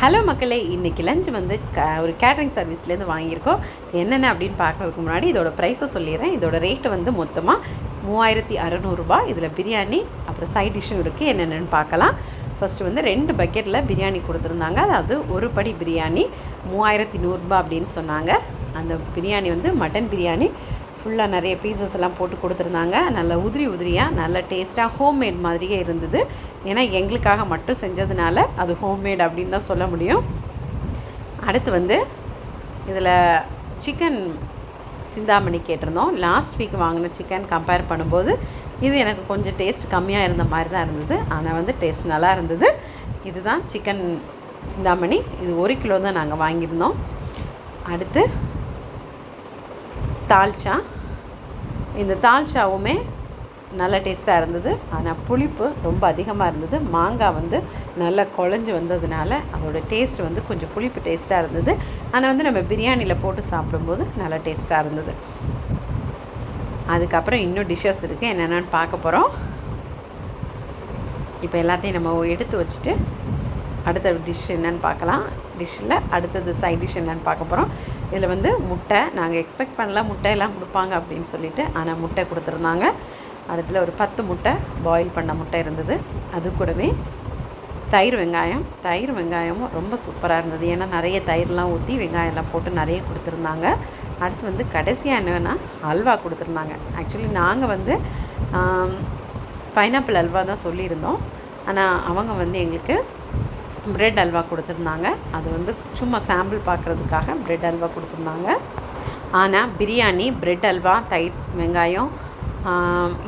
Hello மக்களே இன்றைக்கி lunch வந்து க ஒரு கேட்ரிங் சர்வீஸ்லேருந்து வாங்கியிருக்கோம். என்னென்ன அப்படின்னு பார்க்கறதுக்கு முன்னாடி இதோட ப்ரைஸை சொல்லிடுறேன். இதோட ரேட்டு வந்து மொத்தமாக மூவாயிரத்தி அறநூறுபா இதில் பிரியாணி அப்புறம் சைட் டிஷ்ஷும் இருக்குது என்னென்னு பார்க்கலாம். ஃபஸ்ட்டு வந்து ரெண்டு பக்கெட்டில் பிரியாணி கொடுத்துருந்தாங்க. அதாவது ஒரு படி பிரியாணி மூவாயிரத்தி நூறுரூபா அப்படின்னு சொன்னாங்க. அந்த பிரியாணி வந்து மட்டன் பிரியாணி. ஃபுல்லாக நிறைய பீசஸ் எல்லாம் போட்டு கொடுத்துருந்தாங்க. நல்ல உதிரி உதிரியாக நல்ல டேஸ்ட்டாக ஹோம்மேட் மாதிரியே இருந்தது. ஏன்னா எங்களுக்காக மட்டும் செஞ்சதுனால அது ஹோம்மேட் அப்படின்னு தான் சொல்ல முடியும். அடுத்து வந்து இதில் சிக்கன் சிந்தாமணி கேட்டிருந்தோம். லாஸ்ட் வீக் வாங்கின சிக்கன் கம்பேர் பண்ணும்போது இது எனக்கு கொஞ்சம் டேஸ்ட் கம்மியாக இருந்த மாதிரி தான் இருந்தது. ஆனால் வந்து டேஸ்ட் நல்லா இருந்தது. இதுதான் சிக்கன் சிந்தாமணி. இது ஒரு கிலோ தான் நாங்கள் வாங்கியிருந்தோம். அடுத்து தால்ச்சா இந்த தால்ச்சாவுமே நல்ல டேஸ்ட்டாக இருந்தது. ஆனால் புளிப்பு ரொம்ப அதிகமாக இருந்தது. மாங்காய் வந்து நல்லா குழஞ்சி வந்ததுனால அதோடய டேஸ்ட் வந்து கொஞ்சம் புளிப்பு டேஸ்ட்டாக இருந்தது. ஆனால் வந்து நம்ம பிரியாணியில் போட்டு சாப்பிடும்போது நல்லா டேஸ்ட்டாக இருந்தது. அதுக்கப்புறம் இன்னும் டிஷ்ஷஸ் இருக்குது என்னென்னு பார்க்க போகிறோம் இப்போ எல்லாத்தையும் நம்ம எடுத்து வச்சுட்டு அடுத்த டிஷ் என்னென்னு பார்க்கலாம். டிஷ்ஷில் அடுத்தது சைட் டிஷ் என்னன்னு பார்க்க போகிறோம் இதில் வந்து முட்டை நாங்கள் எக்ஸ்பெக்ட் பண்ணல முட்டையெல்லாம் கொடுப்பாங்க அப்படின்னு சொல்லிட்டு ஆனால் முட்டை கொடுத்துருந்தாங்க. அடுத்துல ஒரு பத்து முட்டை பாயில் பண்ண முட்டை இருந்தது. அது கூடவே தயிர் வெங்காயம். தயிர் வெங்காயமும் ரொம்ப சூப்பராக இருந்தது. ஏன்னா நிறைய தயிர்லாம் ஊற்றி வெங்காயம்லாம் போட்டு நிறைய கொடுத்துருந்தாங்க. அடுத்து வந்து கடைசியாக என்னன்னா அல்வா கொடுத்துருந்தாங்க. ஆக்சுவலி நாங்கள் வந்து பைனாப்பிள் அல்வா தான் சொல்லியிருந்தோம். ஆனால் அவங்க வந்து எங்களுக்கு பிரெட் அல்வா கொடுத்துருந்தாங்க. அது வந்து சும்மா சாம்பிள் பார்க்குறதுக்காக பிரெட் அல்வா கொடுத்துருந்தாங்க. ஆனால் பிரியாணி பிரெட் அல்வா தயிர் வெங்காயம்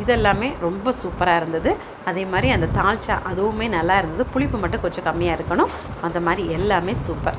இதெல்லாமே ரொம்ப சூப்பராக இருந்தது. அதே மாதிரி அந்த தால்ச்சா அதுவுமே நல்லா இருந்தது. புளிப்பு மட்டும் கொஞ்சம் கம்மியாக இருக்கணும். அந்த மாதிரி எல்லாமே சூப்பர்.